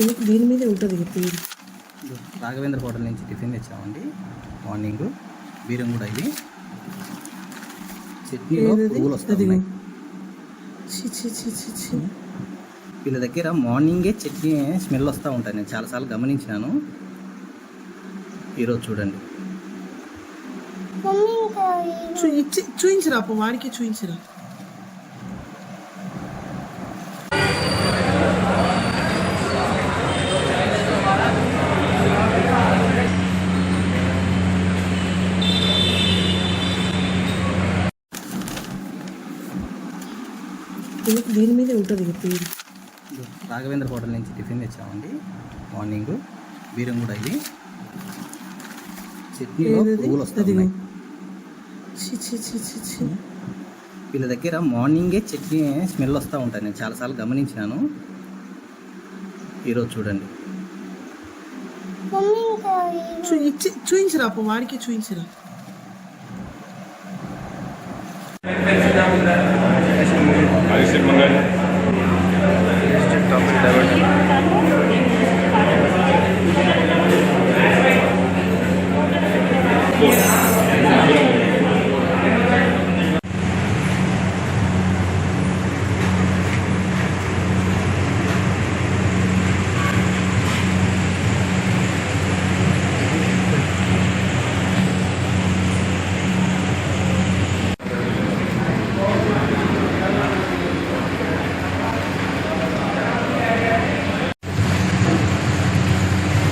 ఎందుకు దీని మీదే ఉంటుంది పేరు. రాఘవేంద్ర హోటల్ నుంచి టిఫిన్ తెచ్చామండి. మార్నింగ్ బీరం కూడా ఇది. చట్నీలో? పువ్వులు వస్తాయి. వీళ్ళ దగ్గర మార్నింగే చట్నీ స్మెల్ వస్తూ ఉంటుంది నేను చాలాసార్లు గమనించినాను. ఈరోజు చూడండి. చూ ఇచ్చి చూయించరా అప్ప? వాడికి చూయించరా? దీని మీదే ఉంటుంది పేరు. రాఘవేంద్ర హోటల్ నుంచి టిఫిన్ తెచ్చామండి. మార్నింగ్ బీరం కూడా ఇది. చట్నీలో? పువ్వులు వస్తాయి. వీళ్ళ దగ్గర మార్నింగే చట్నీ స్మెల్ వస్తూ ఉంటుంది నేను చాలాసార్లు గమనించినాను. ఈరోజు చూడండి. చూయించరా వాడికి చూయించరా.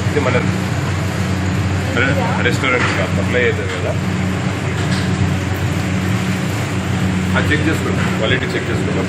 ఇది మన రెస్టారెంట్ అప్లై అవుతుంది కదా. అది చెక్ చేసుకోండి క్వాలిటీ చెక్ చేసుకోండి